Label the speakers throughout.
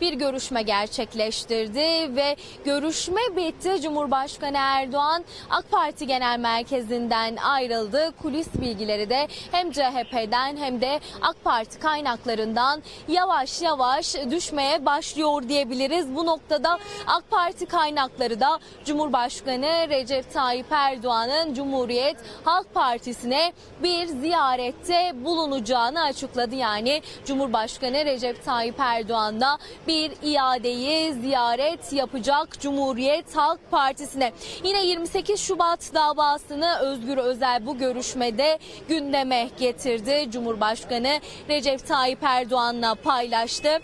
Speaker 1: bir görüşme gerçekleştirdi ve görüşme bitti. Cumhurbaşkanı Erdoğan AK Parti Genel Merkezi'nden ayrıldı. Kulis bilgileri de hem CHP'den hem de AK Parti kaynaklarından yavaş yavaş düşmeye başlıyor diyebiliriz. Bu noktada AK Parti kaynakları da Cumhurbaşkanı Recep Tayyip Erdoğan'ın Cumhuriyet Halk Partisi'ne bir ziyarette bulunacağını açıkladı. Yani Cumhurbaşkanı Recep Tayyip Erdoğan da bir iadeyi ziyaret yapacak Cumhuriyet Halk Partisi'ne. Yine 28 Şubat davasını Özgür Özel bu görüşmede gündeme getirdi. Cumhurbaşkanı Recep Tayyip Erdoğan'la paylaştı.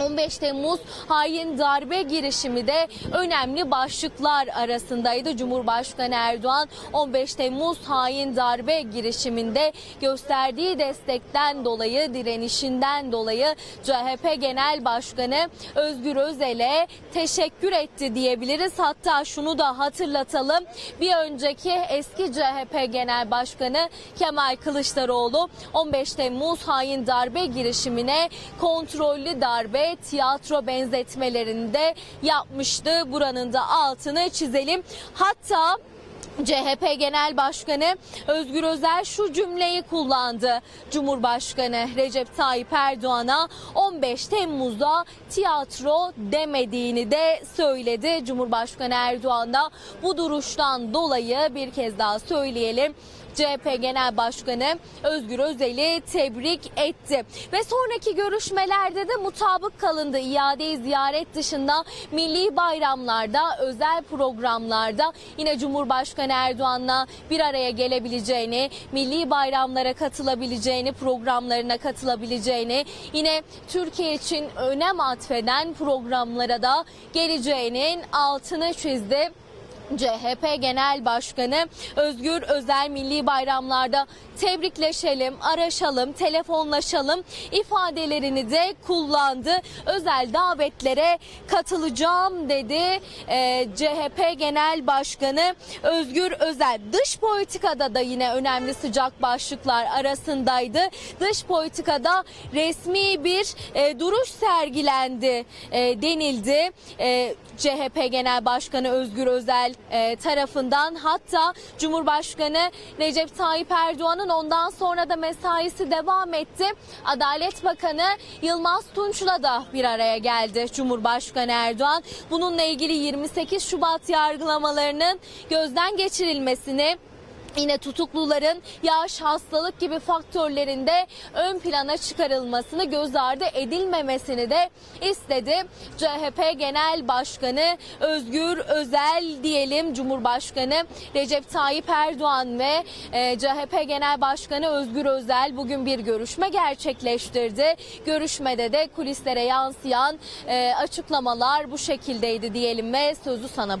Speaker 1: 15 Temmuz hain darbe girişimi de önemli başlıklar arasındaydı. Cumhurbaşkanı Erdoğan 15 Temmuz hain darbe girişiminde gösterdiği destekten dolayı, direnişinden dolayı CHP Genel Başkanı Özgür Özel'e teşekkür etti diyebiliriz. Hatta şunu da hatırlatalım. Bir önceki eski CHP Genel Başkanı Kemal Kılıçdaroğlu 15 Temmuz hain darbe girişimine kontrollü darbe tiyatro benzetmelerinde yapmıştı. Buranın da altını çizelim. Hatta CHP Genel Başkanı Özgür Özel şu cümleyi kullandı. Cumhurbaşkanı Recep Tayyip Erdoğan'a 15 Temmuz'da tiyatro demediğini de söyledi. Cumhurbaşkanı Erdoğan da bu duruştan dolayı bir kez daha söyleyelim. CHP Genel Başkanı Özgür Özel'i tebrik etti. Ve sonraki görüşmelerde de mutabık kalındı. İadeyi ziyaret dışında milli bayramlarda, özel programlarda yine Cumhurbaşkanı Erdoğan'la bir araya gelebileceğini, milli bayramlara katılabileceğini, programlarına katılabileceğini, yine Türkiye için önem atfeden programlara da geleceğinin altını çizdi. CHP Genel Başkanı Özgür Özel milli bayramlarda tebrikleşelim, araşalım, telefonlaşalım ifadelerini de kullandı. Özel davetlere katılacağım dedi Ee, CHP Genel Başkanı Özgür Özel. Dış politikada da yine önemli sıcak başlıklar arasındaydı. Dış politikada resmi bir e, duruş sergilendi e, denildi. E, CHP Genel Başkanı Özgür Özel e, tarafından hatta Cumhurbaşkanı Recep Tayyip Erdoğan'ın ondan sonra da mesaisi devam etti. Adalet Bakanı Yılmaz Tunç'la da bir araya geldi Cumhurbaşkanı Erdoğan. Bununla ilgili 28 Şubat yargılamalarının gözden geçirilmesini Yine tutukluların yaş, hastalık gibi faktörlerinde ön plana çıkarılmasını göz ardı edilmemesini de istedi. CHP Genel Başkanı Özgür Özel diyelim Cumhurbaşkanı Recep Tayyip Erdoğan ve e, CHP Genel Başkanı Özgür Özel bugün bir görüşme gerçekleştirdi. Görüşmede de kulislere yansıyan e, açıklamalar bu şekildeydi diyelim ve sözü sana bırakıyorum.